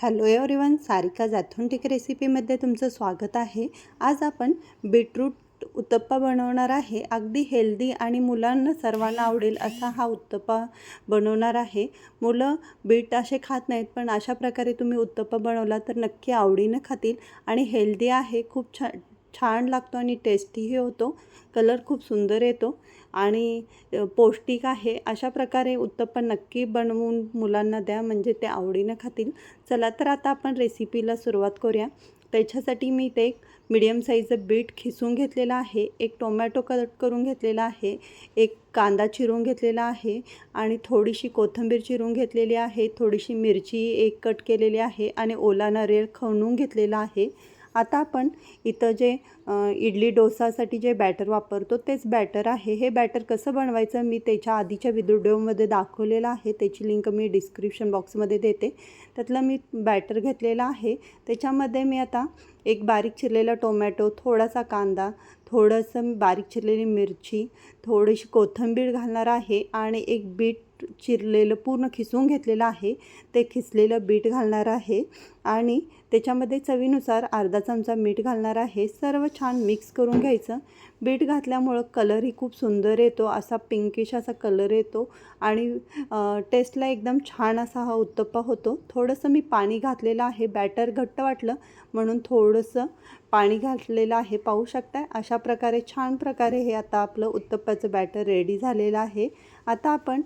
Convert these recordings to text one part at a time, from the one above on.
Hello everyone Sarika जाथोंटिक रेसिपीमध्ये तुमचं स्वागत आहे. आज आपण बीटरूट उत्तप्पा बनवणार आहे. अगदी हेल्दी आणि मुलांना सर्वांना आवडेल असा हा उत्तप्पा बनवणार आहे. मुलं बीट असे खात नाहीत पण अशा प्रकारे तुम्ही उत्तप्पा बनवला तर नक्की आवडीनं खातील आणि हेल्दी आहे. खूप छान छान लागतो आणि टेस्टीही होतो. कलर खूप सुंदर येतो. आणि पौष्टिक आहे. अशा प्रकारे उत्तप्पा नक्की बनवून मुलांना द्या. म्हणजे ते आवडीनं खातील. चला तर आता आपण रेसिपीला सुरुवात करूया. त्याच्यासाठी मी ते एक मिडियम साईजचं बीट खिसून घेतलेलं आहे. एक टोमॅटो कट करून घेतलेला आहे. एक कांदा चिरून घेतलेला आहे. आणि थोडीशी कोथिंबीर चिरून घेतलेली आहे. थोडीशी मिरची एक कट केलेली आहे. आणि ओला नारळ खवणून घेतलेला आहे. आता आपण इथं जे इडली डोसासाठी जे बॅटर वापरतो तेच बॅटर आहे. हे बॅटर कसं बनवायचं मी त्याच्या आधीच्या व्हिडिओमध्ये दाखवलेलं आहे. त्याची लिंक मी डिस्क्रिप्शन बॉक्समध्ये देते. त्यातलं मी बॅटर घेतलेलं आहे. त्याच्यामध्ये मी आता एक बारीक चिरलेला टोमॅटो थोडासा कांदा थोडंसं बारीक चिरलेली मिरची थोडीशी कोथिंबीर घालणार आहे आणि एक बीट चिरलेलं पूर्ण खिसून घेतलेलं आहे. ते खिसलेलं बीट घालणार आहे आणि त्याच्यामध्ये चवीनुसार अर्धा चमचा मीठ घालणार आहे. सर्व छान मिक्स करून घ्यायचं. बीट घातल्यामुळं कलरही खूप सुंदर येतो असा पिंकिश असा कलर येतो आणि टेस्टला एकदम छान असा हा उत्तप्पा होतो. थोडंसं मी पाणी घातलेलं आहे. बॅटर घट्ट वाटलं म्हणून थोडंसं पाणी घातलेलं आहे पाहू शकताय? अशा प्रकारे छान प्रकारे हे आता आपलं उत्तप्पाचं बॅटर रेडी झालेलं आहे. आता आपण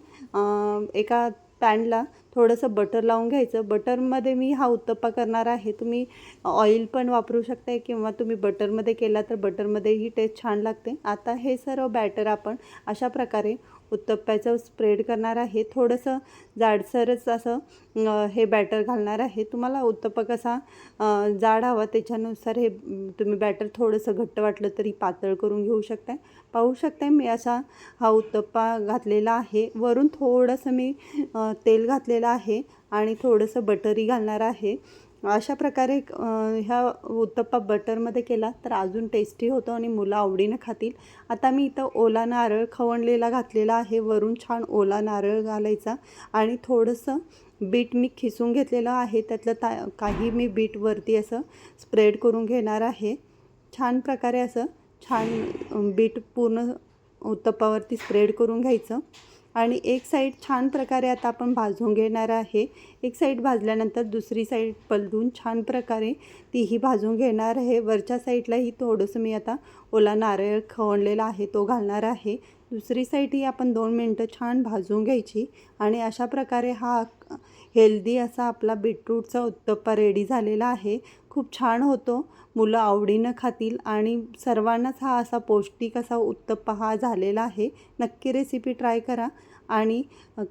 एका पॅनला थोडंसं बटर लावून घ्यायचं. बटरमध्ये मी हा उत्तप्पा करणार आहे. तुम्ही ऑइल पण वापरू शकताय किंवा तुम्ही बटरमध्ये केला तर बटरमध्येही टेस्ट छान लागते. आता हे सर्व बॅटर आपण अशा प्रकारे उत्तप्प्याचं स्प्रेड करणार आहे. थोडंसं जाडसरच असं हे बॅटर घालणार आहे. तुम्हाला उत्तप्पा कसा जाड हवा त्याच्यानुसार हे तुम्ही बॅटर थोडंसं घट्ट वाटलं तरी पातळ करून घेऊ शकताय. पाहू शकताय मी असा हा उत्तप्पा घातलेला आहे. वरून थोडंसं मी तेल घातलेलं आहे आणि थोडंसं बटरही घालणार आहे. अशा प्रकारे ह्या उत्तप्पा बटरमध्ये केला तर अजून टेस्टी होतो आणि मुलं आवडीनं खातील. आता मी इथं ओला नारळ खवणलेला घातलेला आहे. वरून छान ओला नारळ घालायचा आणि थोडंसं बीट मी खिसून घेतलेलं आहे. त्यातलं ता काही मी बीटवरती असं स्प्रेड करून घेणार आहे. छान प्रकारे असं छान बीट पूर्ण उत्तप्पावरती स्प्रेड करून घ्यायचं. आणि एक साईड छान प्रकारे आता आपण भाजून घेणार आहे. एक साईड भाजल्यानंतर दुसरी साईड पलटून छान प्रकारे तीही भाजून घेणार आहे. वरच्या साईडलाही थोडंसं मी आता ओला नारळ खवणलेला आहे तो घालणार आहे. दुसरी साईड ही आपण दोन मिनटं छान भाजून घ्यायची आणि अशा प्रकारे हा हेल्दी असा आपला बीटरूटचा उत्तप्पा रेडी झालेला आहे. खूप छान होतो. मुलं आवडीनं खातील आणि सर्वांनाच हा असा पौष्टिक असा उत्तप्पा हा झालेला आहे. नक्की रेसिपी ट्राय करा. आणि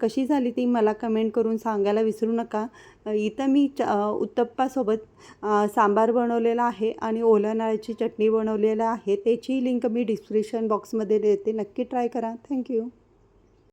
कशी झाली ती मला कमेंट करून सांगायला विसरू नका. इथं मी च उत्तप्पासोबत सांबार बनवलेला आहे आणि ओल्या नारळाची चटणी बनवलेलं आहे. त्याची लिंक मी डिस्क्रिप्शन बॉक्समध्ये देते. नक्की ट्राय करा. थँक्यू